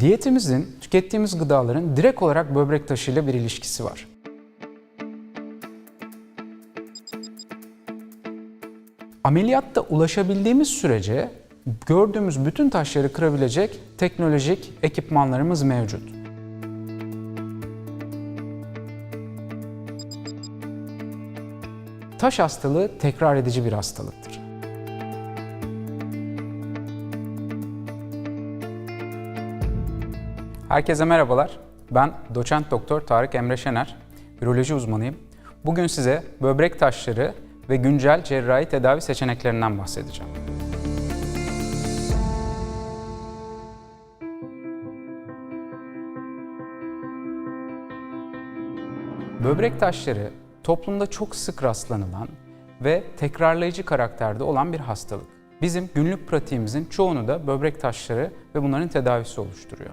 Diyetimizin, tükettiğimiz gıdaların direkt olarak böbrek taşıyla bir ilişkisi var. Ameliyatta ulaşabildiğimiz sürece gördüğümüz bütün taşları kırabilecek teknolojik ekipmanlarımız mevcut. Taş hastalığı tekrar edici bir hastalıktır. Herkese merhabalar. Ben doçent doktor Tarık Emre Şener, üroloji uzmanıyım. Bugün size böbrek taşları ve güncel cerrahi tedavi seçeneklerinden bahsedeceğim. Böbrek taşları toplumda çok sık rastlanılan ve tekrarlayıcı karakterde olan bir hastalık. Bizim günlük pratiğimizin çoğunu da böbrek taşları ve bunların tedavisi oluşturuyor.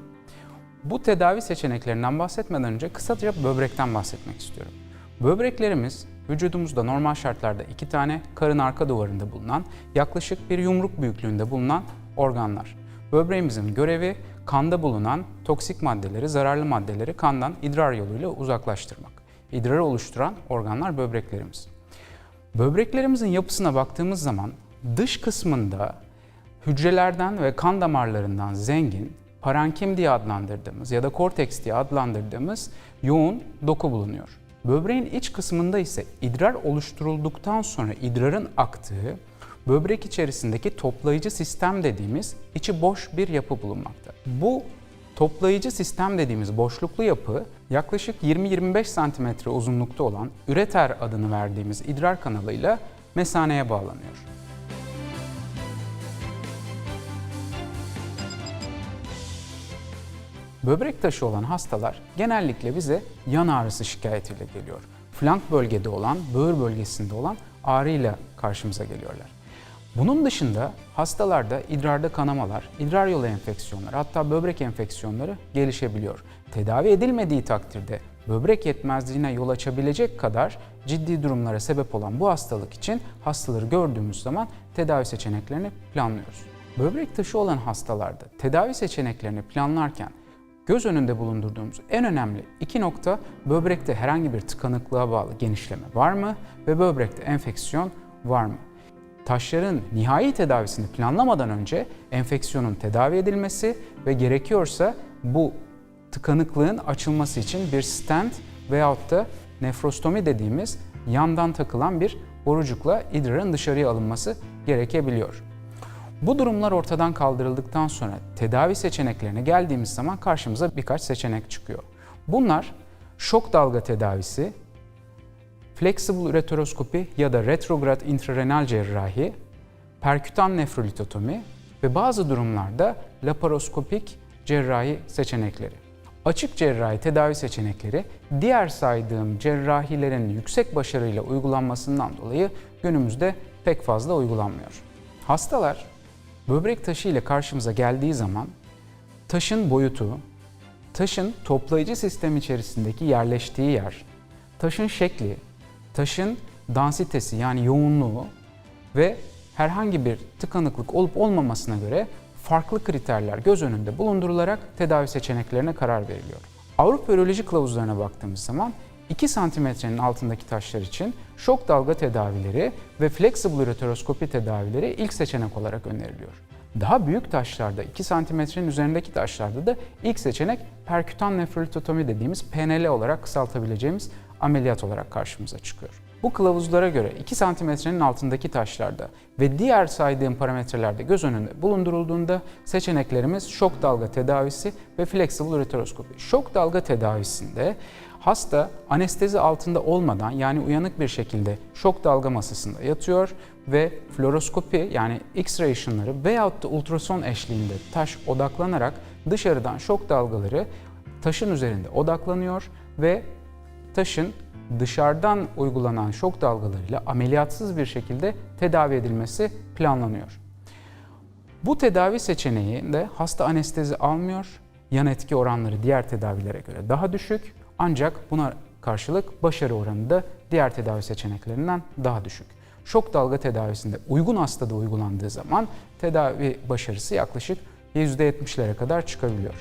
Bu tedavi seçeneklerinden bahsetmeden önce kısaca böbrekten bahsetmek istiyorum. Böbreklerimiz vücudumuzda normal şartlarda iki tane karın arka duvarında bulunan yaklaşık bir yumruk büyüklüğünde bulunan organlar. Böbreğimizin görevi kanda bulunan toksik maddeleri, zararlı maddeleri kandan idrar yoluyla uzaklaştırmak. İdrarı oluşturan organlar böbreklerimiz. Böbreklerimizin yapısına baktığımız zaman dış kısmında hücrelerden ve kan damarlarından zengin parenkim diye adlandırdığımız ya da korteks diye adlandırdığımız yoğun doku bulunuyor. Böbreğin iç kısmında ise idrar oluşturulduktan sonra idrarın aktığı böbrek içerisindeki toplayıcı sistem dediğimiz içi boş bir yapı bulunmakta. Bu toplayıcı sistem dediğimiz boşluklu yapı yaklaşık 20-25 cm uzunlukta olan üreter adını verdiğimiz idrar kanalıyla mesaneye bağlanıyor. Böbrek taşı olan hastalar genellikle bize yan ağrısı şikayetiyle geliyor. Flank bölgede olan, böğür bölgesinde olan ağrıyla karşımıza geliyorlar. Bunun dışında hastalarda idrarda kanamalar, idrar yolu enfeksiyonları hatta böbrek enfeksiyonları gelişebiliyor. Tedavi edilmediği takdirde böbrek yetmezliğine yol açabilecek kadar ciddi durumlara sebep olan bu hastalık için hastaları gördüğümüz zaman tedavi seçeneklerini planlıyoruz. Böbrek taşı olan hastalarda tedavi seçeneklerini planlarken göz önünde bulundurduğumuz en önemli iki nokta böbrekte herhangi bir tıkanıklığa bağlı genişleme var mı ve böbrekte enfeksiyon var mı? Taşların nihai tedavisini planlamadan önce enfeksiyonun tedavi edilmesi ve gerekiyorsa bu tıkanıklığın açılması için bir stent veyahut da nefrostomi dediğimiz yandan takılan bir borucukla idrarın dışarıya alınması gerekebiliyor. Bu durumlar ortadan kaldırıldıktan sonra tedavi seçeneklerine geldiğimiz zaman karşımıza birkaç seçenek çıkıyor. Bunlar şok dalga tedavisi, flexible üreteroskopi ya da retrograd intrarenal cerrahi, perkütan nefrolitotomi ve bazı durumlarda laparoskopik cerrahi seçenekleri. Açık cerrahi tedavi seçenekleri diğer saydığım cerrahilerin yüksek başarıyla uygulanmasından dolayı günümüzde pek fazla uygulanmıyor. Hastalar böbrek taşı ile karşımıza geldiği zaman taşın boyutu, taşın toplayıcı sistem içerisindeki yerleştiği yer, taşın şekli, taşın dansitesi yani yoğunluğu ve herhangi bir tıkanıklık olup olmamasına göre farklı kriterler göz önünde bulundurularak tedavi seçeneklerine karar veriliyor. Avrupa Üroloji Kılavuzlarına baktığımız zaman 2 santimetrenin altındaki taşlar için şok dalga tedavileri ve flexible üreteroskopi tedavileri ilk seçenek olarak öneriliyor. Daha büyük taşlarda 2 santimetrenin üzerindeki taşlarda da ilk seçenek perkütan nefrolitotomi dediğimiz PNL olarak kısaltabileceğimiz ameliyat olarak karşımıza çıkıyor. Bu kılavuzlara göre 2 santimetrenin altındaki taşlarda ve diğer saydığım parametrelerde göz önünde bulundurulduğunda seçeneklerimiz şok dalga tedavisi ve flexible üreteroskopi. Şok dalga tedavisinde hasta anestezi altında olmadan yani uyanık bir şekilde şok dalga masasında yatıyor ve fluoroskopi yani X-ray ışınları veyahut da ultrason eşliğinde taş odaklanarak dışarıdan şok dalgaları taşın üzerinde odaklanıyor ve taşın dışarıdan uygulanan şok dalgalarıyla ameliyatsız bir şekilde tedavi edilmesi planlanıyor. Bu tedavi seçeneğinde hasta anestezi almıyor, yan etki oranları diğer tedavilere göre daha düşük ancak buna karşılık başarı oranı da diğer tedavi seçeneklerinden daha düşük. şok dalga tedavisinde uygun hastada uygulandığı zaman tedavi başarısı yaklaşık %70'lere kadar çıkabiliyor.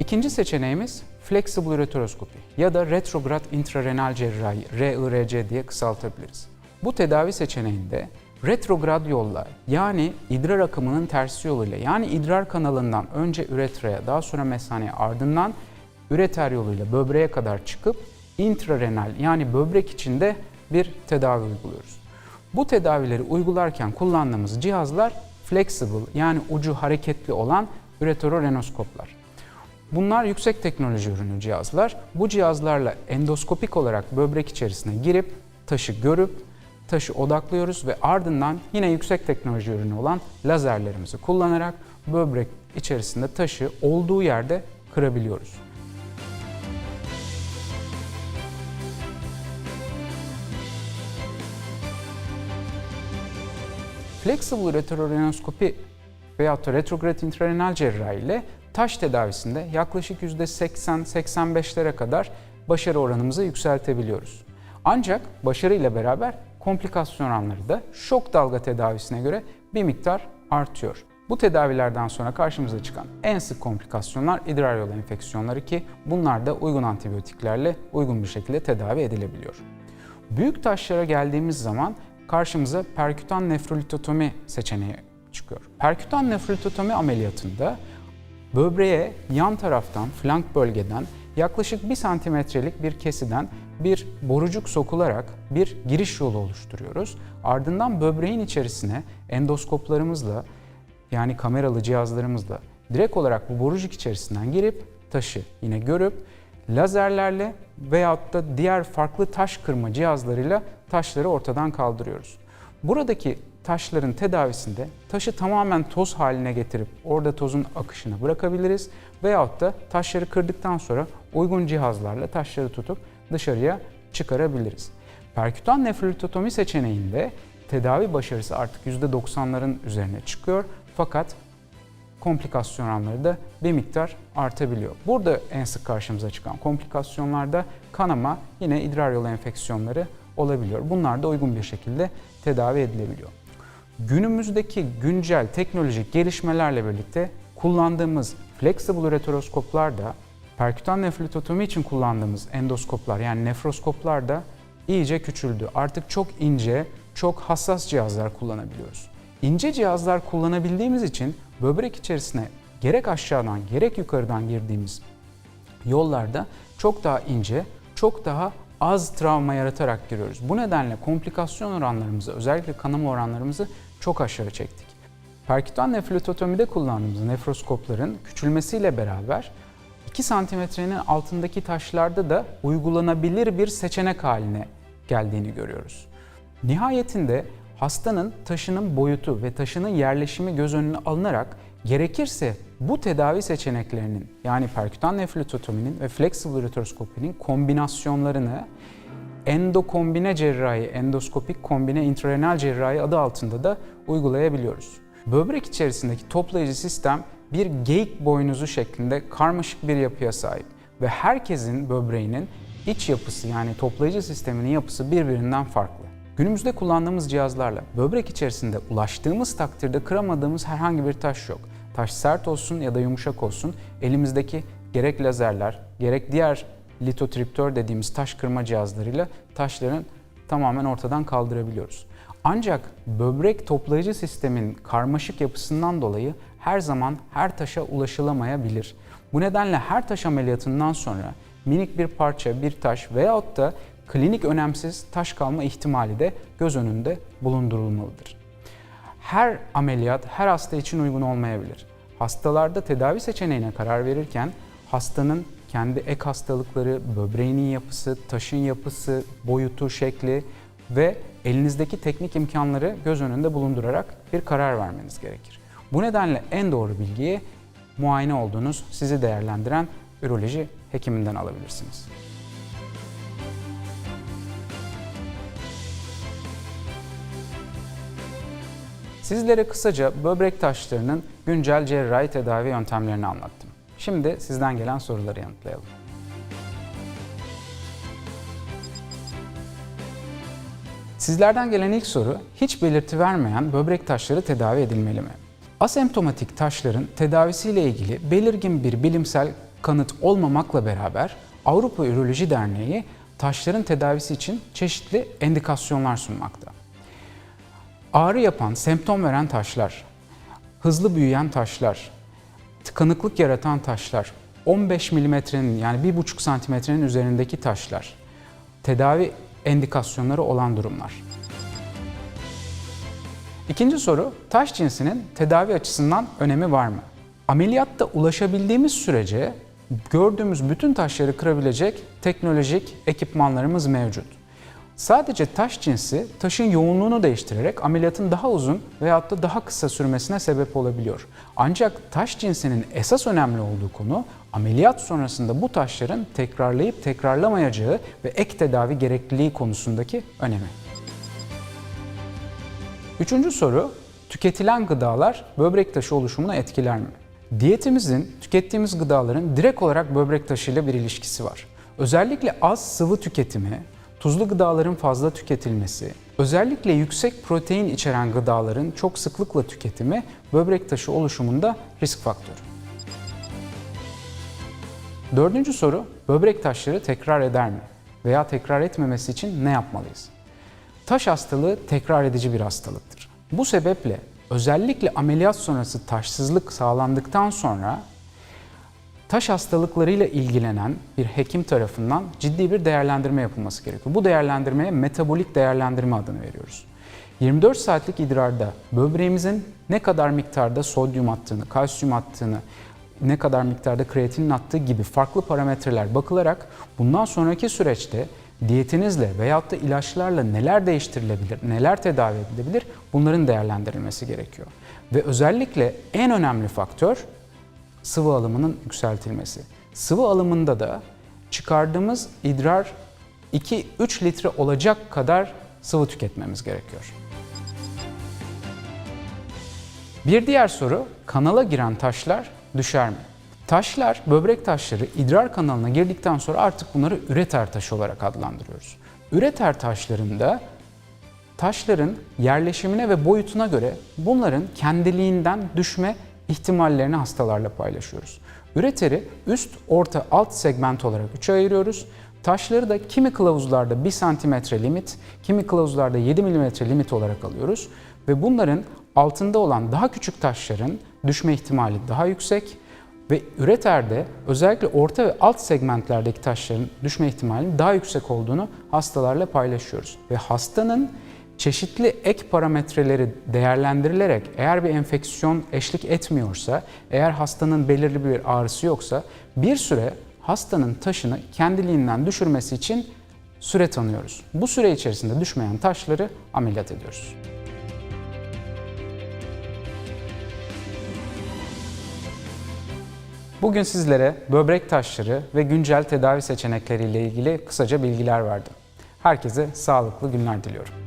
İkinci seçeneğimiz flexible ureteroskopi ya da retrograd intrarenal cerrahi, RIRC diye kısaltabiliriz. Bu tedavi seçeneğinde retrograd yolla yani idrar akımının tersi yoluyla yani idrar kanalından önce üretraya daha sonra mesaneye ardından üreter yoluyla böbreğe kadar çıkıp intrarenal yani böbrek içinde bir tedavi uyguluyoruz. Bu tedavileri uygularken kullandığımız cihazlar flexible yani ucu hareketli olan üreterorenoskoplar. Bunlar yüksek teknoloji ürünü cihazlar. Bu cihazlarla endoskopik olarak böbrek içerisine girip taşı görüp taşı odaklıyoruz ve ardından yine yüksek teknoloji ürünü olan lazerlerimizi kullanarak böbrek içerisinde taşı olduğu yerde kırabiliyoruz. Flexible ureterorenoskopi veyahut da retrograd intrarenal cerrahi ile taş tedavisinde yaklaşık %80-85'lere kadar başarı oranımızı yükseltebiliyoruz. Ancak başarı ile beraber komplikasyon oranları da şok dalga tedavisine göre bir miktar artıyor. Bu tedavilerden sonra karşımıza çıkan en sık komplikasyonlar idrar yolu enfeksiyonları ki bunlar da uygun antibiyotiklerle uygun bir şekilde tedavi edilebiliyor. Büyük taşlara geldiğimiz zaman karşımıza perkütan nefrolitotomi seçeneği çıkıyor. Perkütan nefrolitotomi ameliyatında böbreğe yan taraftan, flank bölgeden yaklaşık 1 santimetrelik bir kesiden bir borucuk sokularak bir giriş yolu oluşturuyoruz. Ardından böbreğin içerisine endoskoplarımızla yani kameralı cihazlarımızla direkt olarak bu borucuk içerisinden girip taşı yine görüp lazerlerle veyahut da diğer farklı taş kırma cihazlarıyla taşları ortadan kaldırıyoruz. Buradaki taşların tedavisinde taşı tamamen toz haline getirip orada tozun akışını bırakabiliriz veyahut da taşları kırdıktan sonra uygun cihazlarla taşları tutup dışarıya çıkarabiliriz. Perkütan nefrolitotomi seçeneğinde tedavi başarısı artık %90'ların üzerine çıkıyor fakat komplikasyon oranları da bir miktar artabiliyor. Burada en sık karşımıza çıkan komplikasyonlarda kanama yine idrar yolu enfeksiyonları olabiliyor. Bunlar da uygun bir şekilde tedavi edilebiliyor. Günümüzdeki güncel teknolojik gelişmelerle birlikte kullandığımız flexible ureteroskoplar da perkütan nefritotomi için kullandığımız endoskoplar yani nefroskoplar da iyice küçüldü. Artık çok ince, çok hassas cihazlar kullanabiliyoruz. İnce cihazlar kullanabildiğimiz için böbrek içerisine gerek aşağıdan gerek yukarıdan girdiğimiz yollarda çok daha ince, çok daha az travma yaratarak giriyoruz. Bu nedenle komplikasyon oranlarımızı, özellikle kanama oranlarımızı çok aşağı çektik. Perkütan nefritotomide kullandığımız nefroskopların küçülmesiyle beraber 2 santimetrenin altındaki taşlarda da uygulanabilir bir seçenek haline geldiğini görüyoruz. Nihayetinde hastanın taşının boyutu ve taşının yerleşimi göz önüne alınarak gerekirse bu tedavi seçeneklerinin yani perkütan nefritotominin ve flexible ureteroskopinin kombinasyonlarını endokombine cerrahi, endoskopik kombine intrarenal cerrahi adı altında da uygulayabiliyoruz. Böbrek içerisindeki toplayıcı sistem bir geyik boynuzu şeklinde karmaşık bir yapıya sahip ve herkesin böbreğinin iç yapısı yani toplayıcı sisteminin yapısı birbirinden farklı. Günümüzde kullandığımız cihazlarla böbrek içerisinde ulaştığımız takdirde kıramadığımız herhangi bir taş yok. Taş sert olsun ya da yumuşak olsun elimizdeki gerek lazerler gerek diğer litotriptör dediğimiz taş kırma cihazlarıyla taşların tamamen ortadan kaldırabiliyoruz. Ancak böbrek toplayıcı sistemin karmaşık yapısından dolayı her zaman her taşa ulaşılamayabilir. Bu nedenle her taş ameliyatından sonra minik bir parça, bir taş veyahut da klinik önemsiz taş kalma ihtimali de göz önünde bulundurulmalıdır. Her ameliyat her hasta için uygun olmayabilir. Hastalarda tedavi seçeneğine karar verirken hastanın kendi ek hastalıkları, böbreğinin yapısı, taşın yapısı, boyutu, şekli ve elinizdeki teknik imkanları göz önünde bulundurarak bir karar vermeniz gerekir. Bu nedenle en doğru bilgiyi muayene olduğunuz, sizi değerlendiren üroloji hekiminden alabilirsiniz. Sizlere kısaca böbrek taşlarının güncel cerrahi tedavi yöntemlerini anlattım. Şimdi sizden gelen soruları yanıtlayalım. Sizlerden gelen ilk soru, hiç belirti vermeyen böbrek taşları tedavi edilmeli mi? Asemptomatik taşların tedavisiyle ilgili belirgin bir bilimsel kanıt olmamakla beraber Avrupa Üroloji Derneği taşların tedavisi için çeşitli endikasyonlar sunmakta. Ağrı yapan, semptom veren taşlar, hızlı büyüyen taşlar, tıkanıklık yaratan taşlar, 15 milimetrenin yani 1,5 santimetrenin üzerindeki taşlar, tedavi endikasyonları olan durumlar. İkinci soru, taş cinsinin tedavi açısından önemi var mı? Ameliyatta ulaşabildiğimiz sürece gördüğümüz bütün taşları kırabilecek teknolojik ekipmanlarımız mevcut. Sadece taş cinsi taşın yoğunluğunu değiştirerek ameliyatın daha uzun veyahut da daha kısa sürmesine sebep olabiliyor. Ancak taş cinsinin esas önemli olduğu konu ameliyat sonrasında bu taşların tekrarlayıp tekrarlamayacağı ve ek tedavi gerekliliği konusundaki önemi. Üçüncü soru, tüketilen gıdalar böbrek taşı oluşumunu etkiler mi? Diyetimizin, tükettiğimiz gıdaların direkt olarak böbrek taşıyla bir ilişkisi var. Özellikle az sıvı tüketimi, tuzlu gıdaların fazla tüketilmesi, özellikle yüksek protein içeren gıdaların çok sıklıkla tüketimi böbrek taşı oluşumunda risk faktörü. Dördüncü soru, böbrek taşları tekrar eder mi? Veya tekrar etmemesi için ne yapmalıyız? Taş hastalığı tekrar edici bir hastalıktır. Bu sebeple özellikle ameliyat sonrası taşsızlık sağlandıktan sonra taş hastalıklarıyla ilgilenen bir hekim tarafından ciddi bir değerlendirme yapılması gerekiyor. Bu değerlendirmeye metabolik değerlendirme adını veriyoruz. 24 saatlik idrarda böbreğimizin ne kadar miktarda sodyum attığını, kalsiyum attığını, ne kadar miktarda kreatinin attığı gibi farklı parametreler bakılarak bundan sonraki süreçte diyetinizle veyahut da ilaçlarla neler değiştirilebilir, neler tedavi edilebilir bunların değerlendirilmesi gerekiyor. Ve özellikle en önemli faktör sıvı alımının yükseltilmesi. Sıvı alımında da çıkardığımız idrar 2-3 litre olacak kadar sıvı tüketmemiz gerekiyor. Bir diğer soru, kanala giren taşlar düşer mi? Taşlar, böbrek taşları idrar kanalına girdikten sonra artık bunları üreter taşı olarak adlandırıyoruz. Üreter taşlarında taşların yerleşimine ve boyutuna göre bunların kendiliğinden düşme ihtimallerini hastalarla paylaşıyoruz. Üreteri üst, orta, alt segment olarak üçe ayırıyoruz. Taşları da kimi kılavuzlarda 1 santimetre limit, kimi kılavuzlarda 7 milimetre limit olarak alıyoruz. Ve bunların altında olan daha küçük taşların düşme ihtimali daha yüksek ve üreterde özellikle orta ve alt segmentlerdeki taşların düşme ihtimalinin daha yüksek olduğunu hastalarla paylaşıyoruz. Ve hastanın çeşitli ek parametreleri değerlendirilerek eğer bir enfeksiyon eşlik etmiyorsa, eğer hastanın belirli bir ağrısı yoksa bir süre hastanın taşını kendiliğinden düşürmesi için süre tanıyoruz. Bu süre içerisinde düşmeyen taşları ameliyat ediyoruz. Bugün sizlere böbrek taşları ve güncel tedavi seçenekleriyle ilgili kısaca bilgiler verdim. Herkese sağlıklı günler diliyorum.